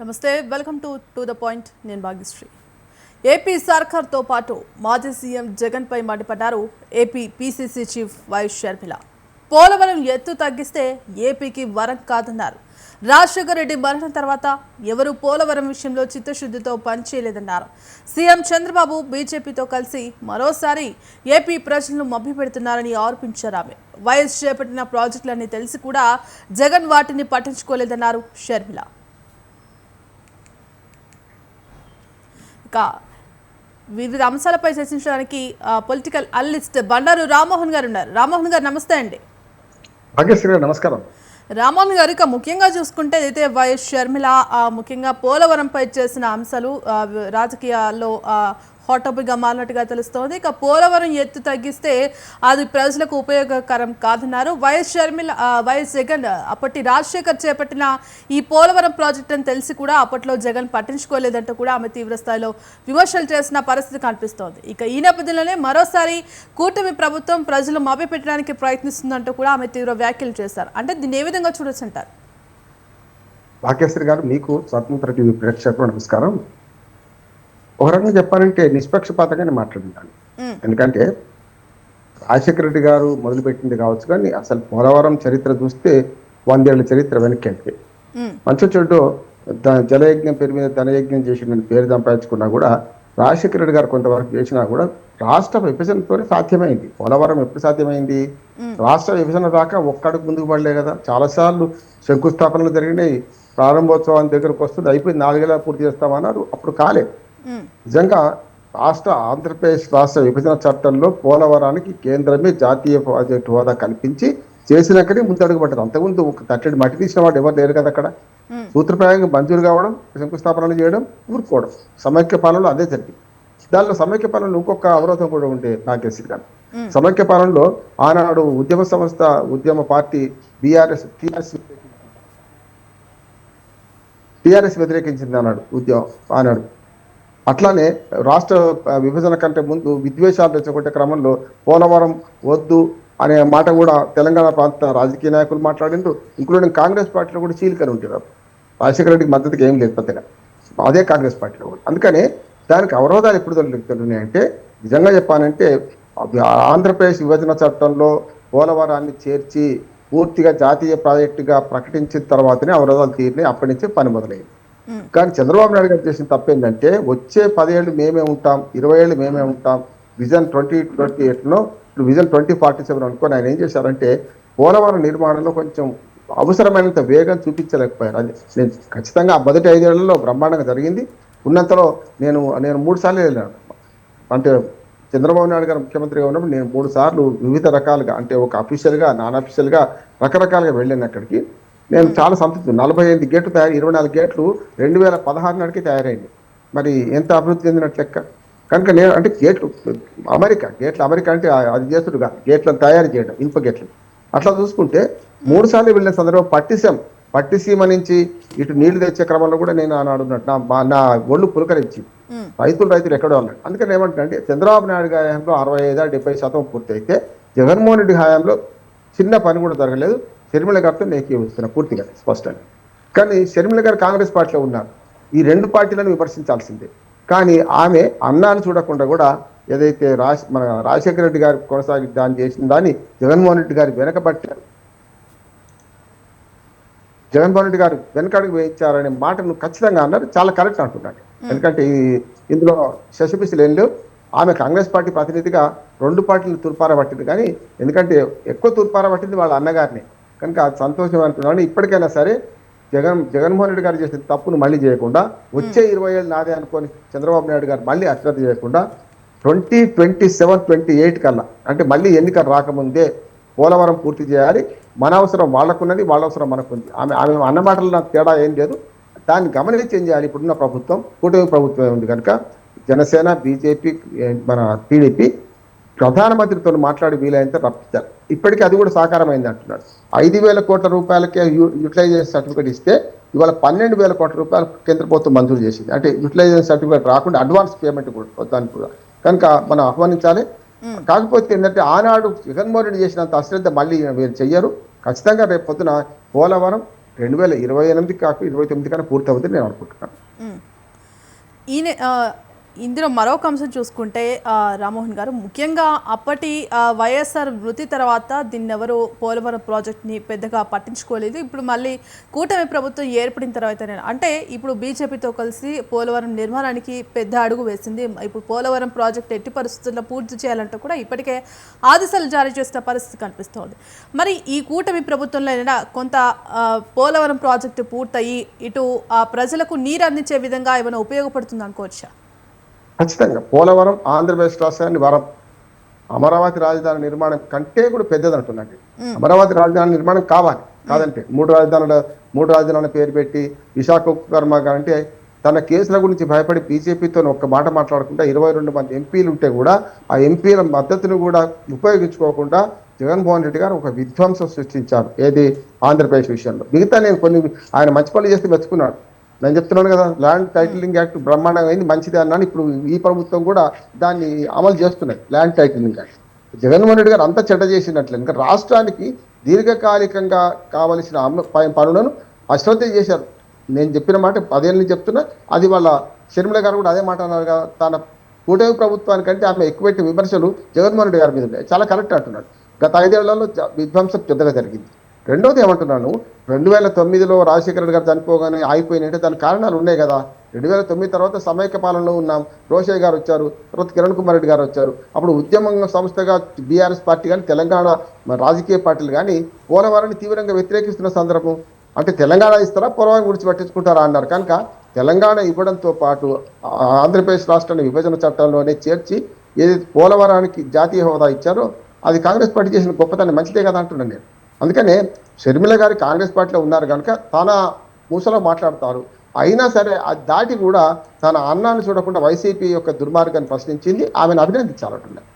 నమస్తే welcome to to the point. నేను Bhagyashree. AP సర్కార్తో పాటు మాజీ సీఎం జగన్పై మండిపడ్డారు AP PCC chief YS Sharmila. Polavaram ఎత్తు తగ్గిస్తే ఏపీకి వరం కాదన్నారు. రాజశేఖర రెడ్డి మరణం తర్వాత ఎవరు పోలవరం విషయంలో చిత్తశుద్ధితో పనిచేయలేదన్నారు. సీఎం చంద్రబాబు బీజేపీతో కలిసి మరోసారి ఏపీ ప్రజలను మభ్యపెడుతున్నారని ఆరోపించారు ఆమె. వైఎస్ చేపట్టిన ప్రాజెక్టులన్నీ తెలిసి కూడా జగన్ వాటిని పట్టించుకోలేదన్నారు షర్మిల. వివిధ అంశాలపై చర్చించడానికి పొలిటికల్ అనలిస్ట్ బండారు రామ్మోహన్ గారు ఉన్నారు. రామ్మోహన్ గారు నమస్తే అండి. భాగ్యశ్రీ గారు నమస్కారం. రామ్మోహన్ గారు ఇక ముఖ్యంగా చూసుకుంటే అయితే వైఎస్ షర్మిల ఆ, ముఖ్యంగా పోలవరంపై చేసిన అంశాలు రాజకీయాల్లో ఆ, హాట్ టాపిక్గా మారినట్టుగా తెలుస్తోంది. ఇక పోలవరం ఎత్తు తగ్గిస్తే అది ప్రజలకు ఉపయోగకరం కాదన్నారు. వైఎస్ షర్మిల వైఎస్ జగన్ అప్పటి రాజశేఖర్ చేపట్టిన ఈ పోలవరం ప్రాజెక్ట్ అని తెలిసి కూడా అప్పట్లో జగన్ పట్టించుకోలేదంటూ కూడా ఆమె తీవ్రస్థాయిలో విమర్శలు చేసిన పరిస్థితి కనిపిస్తోంది. ఇక ఈ నేపథ్యంలోనే మరోసారి కూటమి ప్రభుత్వం ప్రజలు మభ్యపెట్టడానికి ప్రయత్నిస్తుందంటూ కూడా ఆమె తీవ్ర వ్యాఖ్యలు చేశారు. అంటే దీన్ని ఏ విధంగా చూడొచ్చు అంటారు? భాగ్యశ్రీ గారు మీకు స్వతంత్ర టీవీ ప్రేక్షకులు నమస్కారం. ఒక రకంగా చెప్పాలంటే నిష్పక్షపాతంగానే మాట్లాడుతాను ఎందుకంటే రాజశేఖర రెడ్డి గారు మొదలుపెట్టింది కావచ్చు కానీ అసలు పోలవరం చరిత్ర చూస్తే వందేళ్ళ చరిత్ర వెనక్కి. వెనక్కి మంచి చెడు ద- జలయజ్ఞం పేరు మీద ధనయజ్ఞం చేసిన పేరు సంపాదించుకున్నా కూడా రాజశేఖర రెడ్డి గారు కొంతవరకు చేసినా కూడా రాష్ట్ర విభజనతోనే సాధ్యమైంది. పోలవరం ఎప్పుడు సాధ్యమైంది? రాష్ట్ర విభజన దాకా ఒక్కడికి ముందుకు పడలే కదా. చాలాసార్లు శంకుస్థాపనలు జరిగినాయి. ప్రారంభోత్సవం దగ్గరకు వస్తుంది అయిపోయింది నాలుగేళ్ళ పూర్తి చేస్తామన్నారు అప్పుడు కాలేదు నిజంగా రాష్ట్ర ఆంధ్రప్రదేశ్ రాష్ట్ర విభజన చట్టంలో పోలవరానికి కేంద్రమే జాతీయ ప్రాజెక్టు హోదా కల్పించి చేసినాకనే ముందు అడుగుపడ్డారు అంతకుముందు ఒక తట్టడి మట్టి తీసిన వాడు ఎవరు లేరు కదా అక్కడ. సూత్రప్రాయంగా మంజూరు కావడం శంకుస్థాపనలు చేయడం ఊరుకోవడం సమైక్య పాలనలో అదే జరిగింది. దానిలో సమైక్య పాలనలో ఇంకొక అవరోధం కూడా ఉండే నాగేశ్వరి గారు. సమైక్య పాలనలో ఆనాడు ఉద్యమ సంస్థ ఉద్యమ పార్టీ బీఆర్ఎస్ టీఆర్ఎస్ టీఆర్ఎస్ వ్యతిరేకించింది అన్నాడు ఉద్యమం ఆనాడు. అట్లానే రాష్ట్ర విభజన కంటే ముందు విద్వేషాలు తెచ్చుకుంటే క్రమంలో పోలవరం వద్దు అనే మాట కూడా తెలంగాణ ప్రాంత రాజకీయ నాయకులు మాట్లాడిండ్రు. ఇంక్లూడింగ్ కాంగ్రెస్ పార్టీలో కూడా చీలికలు ఉంటారు. రాజశేఖర రెడ్డికి మద్దతుకి ఏం లేదు పెద్దగా. అదే కాంగ్రెస్ పార్టీలో కూడా. అందుకనే దానికి అవరోధాలు ఎప్పుడు తొలగుతున్నాయంటే నిజంగా చెప్పానంటే ఆంధ్రప్రదేశ్ విభజన చట్టంలో పోలవరాన్ని చేర్చి పూర్తిగా జాతీయ ప్రాజెక్టుగా ప్రకటించిన తర్వాతనే అవరోధాలు తీరినాయి. అప్పటి నుంచి పని మొదలైంది. కానీ చంద్రబాబు నాయుడు గారు చేసిన తప్పేంటంటే వచ్చే పదేళ్ళు మేమే ఉంటాం ఇరవై ఏళ్ళు మేమే ఉంటాం విజన్ ట్వంటీ ట్వంటీ ఎయిట్లో ఇప్పుడు విజన్ ట్వంటీ ఫార్టీ సెవెన్ అనుకొని ఆయన ఏం చేశారంటే పోలవరం నిర్మాణంలో కొంచెం అవసరమైనంత వేగం చూపించలేకపోయారు. అది నేను ఖచ్చితంగా ఆ మొదటి ఐదేళ్ళలో బ్రహ్మాండంగా జరిగింది. ఉన్నంతలో నేను నేను మూడు సార్లు వెళ్ళాను. అంటే చంద్రబాబు నాయుడు గారు ముఖ్యమంత్రిగా ఉన్నప్పుడు నేను మూడు సార్లు వివిధ రకాలుగా అంటే ఒక అఫీషియల్గా నాన్ అఫీషియల్గా రకరకాలుగా వెళ్ళాను అక్కడికి. నేను చాలా సంతృప్తి. నలభై ఐదు గేట్లు తయారు ఇరవై నాలుగు గేట్లు రెండు వేల పదహారు నాటికి తయారైంది. మరి ఎంత అభివృద్ధి చెందినట్లు లెక్క? కనుక నేను అంటే గేట్లు అమెరికా గేట్లు అమెరికా అంటే అది చేసుడుగా గేట్లను తయారు చేయడం ఇనుప గేట్లు. అట్లా చూసుకుంటే మూడు సార్లు వెళ్ళిన సందర్భం పట్టిసీమ పట్టిసీమ నుంచి ఇటు నీళ్ళు తెచ్చే క్రమంలో కూడా నేను ఆనాడు నా నా ఒళ్ళు పులకరించి రైతులు రైతులు ఎక్కడో ఉన్నారు. అందుకని ఏమంటే చంద్రబాబు నాయుడు గారి హయాంలో అరవై ఐదు డెబ్బై శాతం పూర్తి అయితే జగన్మోహన్ రెడ్డి హయాంలో చిన్న పని కూడా జరగలేదు. షర్మిల గారితో నేకీవిస్తున్నా పూర్తిగా స్పష్టంగా. కానీ షర్మిల గారు కాంగ్రెస్ పార్టీలో ఉన్నారు. ఈ రెండు పార్టీలను విమర్శించాల్సిందే. కానీ ఆమె అన్నాన్ని చూడకుండా కూడా ఏదైతే రాజ్ మన రాజశేఖర రెడ్డి గారు కొనసాగి దాన్ని చేసిన దాన్ని జగన్మోహన్ రెడ్డి గారు వెనకబట్టారు. జగన్మోహన్ రెడ్డి గారు వెనకడుగు వేయించారనే మాటను ఖచ్చితంగా అన్నారు. చాలా కరెక్ట్ అంటున్నాడు. ఎందుకంటే ఈ ఇందులో శశిపిస్తులు ఏం లేవు ఆమె కాంగ్రెస్ పార్టీ ప్రతినిధిగా రెండు పార్టీలు తూర్పార పట్టింది కానీ ఎందుకంటే ఎక్కువ తూర్పార పట్టింది వాళ్ళ అన్నగారిని. కనుక అది సంతోషం అంటున్నాను ఇప్పటికైనా సరే జగన్ జగన్మోహన్ రెడ్డి గారు చేసిన తప్పును మళ్ళీ చేయకుండా వచ్చే ఇరవై ఏళ్ళు నాదే అనుకొని చంద్రబాబు నాయుడు గారు మళ్ళీ అశ్రద్ధ చేయకుండా twenty twenty seven twenty eight కల్లా అంటే మళ్ళీ ఎన్నికలు రాకముందే పోలవరం పూర్తి చేయాలి. మన అవసరం వాళ్ళకున్నది వాళ్ళ అవసరం మనకుంది. ఆమె ఆమె అన్న మాటలు నాకు తేడా ఏం లేదు. దాన్ని గమనించి ఏం చేయాలి? ఇప్పుడున్న ప్రభుత్వం కూటమి ప్రభుత్వం ఉంది కనుక జనసేన బీజేపీ మన టీడీపీ ప్రధానమంత్రితో మాట్లాడి వీలైనంత రప్పించారు ఇప్పటికీ అది కూడా సాకారమైంది అంటున్నాడు. ఐదు వేల కోట్ల రూపాయలకే యూటిలైజేషన్ సర్టిఫికేట్ ఇస్తే ఇవాళ పన్నెండు వేల కోట్ల రూపాయలు కేంద్ర ప్రభుత్వం మంజూరు చేసింది. అంటే యూటిలైజేషన్ సర్టిఫికేట్ రాకుండా అడ్వాన్స్ పేమెంట్ కూడా దానికి కూడా. కనుక మనం ఆహ్వానించాలి. కాకపోతే ఏంటంటే ఆనాడు జగన్మోహన్ రెడ్డి చేసినంత అశ్రద్ధ మళ్ళీ వీరు చెయ్యరు. ఖచ్చితంగా రేపు పొద్దున పోలవరం రెండు వేల ఇరవై ఎనిమిది కాక ఇరవై తొమ్మిది కన్నా పూర్తి అవుతుంది నేను అనుకుంటున్నాను. ఇందులో మరొక అంశం చూసుకుంటే రామ్మోహన్ గారు ముఖ్యంగా అప్పటి వైఎస్ఆర్ మృతి తర్వాత దీన్ని ఎవరు పోలవరం ప్రాజెక్ట్ని పెద్దగా పట్టించుకోలేదు. ఇప్పుడు మళ్ళీ కూటమి ప్రభుత్వం ఏర్పడిన తర్వాత అంటే ఇప్పుడు బీజేపీతో కలిసి పోలవరం నిర్మాణానికి పెద్ద అడుగు వేసింది. ఇప్పుడు పోలవరం ప్రాజెక్ట్ ఎట్టి పరిస్థితుల్లో పూర్తి చేయాలంటూ కూడా ఇప్పటికే ఆదేశాలు జారీ చేసిన పరిస్థితి కనిపిస్తోంది. మరి ఈ కూటమి ప్రభుత్వంలో అయినా కొంత పోలవరం ప్రాజెక్టు పూర్తయి ఇటు ఆ ప్రజలకు నీరు అందించే విధంగా ఏమైనా ఉపయోగపడుతుంది అనుకోవచ్చా ఖచ్చితంగా. పోలవరం ఆంధ్రప్రదేశ్ రాష్ట్రాన్ని వరం. అమరావతి రాజధాని నిర్మాణం కంటే కూడా పెద్దది అంటున్నాను అమరావతి రాజధాని నిర్మాణం కావాలి. కాదంటే మూడు రాజధానుల మూడు రాజధానుల పేరు పెట్టి విశాఖ కర్మాగారం అంటే తన కేసుల గురించి భయపడి బీజేపీతో ఒక్క మాట మాట్లాడకుండా ఇరవై రెండు మంది ఎంపీలు ఉంటే కూడా ఆ ఎంపీల మద్దతును కూడా ఉపయోగించుకోకుండా జగన్మోహన్ రెడ్డి గారు ఒక విధ్వంసం సృష్టించారు. ఏది? ఆంధ్రప్రదేశ్ విషయంలో. మిగతా నేను కొన్ని ఆయన మంచి పనులు చేస్తే మెచ్చుకున్నాడు. నేను చెప్తున్నాను కదా ల్యాండ్ టైటిలింగ్ యాక్ట్ బ్రహ్మాండంగా అయింది మంచిది అన్నాను. ఇప్పుడు ఈ ప్రభుత్వం కూడా దాన్ని అమలు చేస్తున్నాయి land titling act Jaganmohan Reddy garu అంతా చెడ్డ చేసినట్లు ఇంకా రాష్ట్రానికి దీర్ఘకాలికంగా కావలసిన పనులను అశ్రద్ధ చేశారు. నేను చెప్పిన మాట పదేళ్ళని చెప్తున్నా. అది వాళ్ళ షర్మిల గారు కూడా అదే మాట అన్నారు కదా తన కూటమి ప్రభుత్వానికంటే ఆమె ఎక్కువ విమర్శలు జగన్మోహన్ రెడ్డి గారి మీద ఉన్నాయి. చాలా కరెక్ట్ అంటున్నాడు. గత ఐదేళ్ళలో విధ్వంసం పెద్దగా జరిగింది. రెండోది ఏమంటున్నాను? రెండు వేల తొమ్మిదిలో రాజశేఖర రెడ్డి గారు చనిపోగానే ఆగిపోయినట్టే దాని కారణాలు ఉన్నాయి కదా. రెండు వేల తొమ్మిది తర్వాత సమైక్య పాలనలో ఉన్నాం. రోషయ్య గారు వచ్చారు తర్వాత కిరణ్ కుమార్ రెడ్డి గారు వచ్చారు. అప్పుడు ఉద్యమం సంస్థగా బీఆర్ఎస్ పార్టీ కానీ తెలంగాణ మన రాజకీయ పార్టీలు కానీ పోలవరాన్ని తీవ్రంగా వ్యతిరేకిస్తున్న సందర్భం. అంటే తెలంగాణ ఇస్తారా పోలవరం గురించి పట్టించుకుంటారా అన్నారు. కనుక తెలంగాణ ఇవ్వడంతో పాటు ఆంధ్రప్రదేశ్ రాష్ట్రాన్ని విభజన చట్టంలోనే చేర్చి ఏదైతే పోలవరానికి జాతీయ హోదా ఇచ్చారో అది కాంగ్రెస్ పార్టీ చేసిన గొప్పతనం మంచిదే కదా అంటున్నాను నేను. అందుకనే షర్మిల గారు కాంగ్రెస్ పార్టీలో ఉన్నారు కనుక తన మూసలో మాట్లాడతారు. అయినా సరే అది దాటి కూడా తన అన్నాన్ని చూడకుండా వైసీపీ యొక్క దుర్మార్గాన్ని ప్రశ్నించింది ఆమెను అభినందించాలంటున్నాను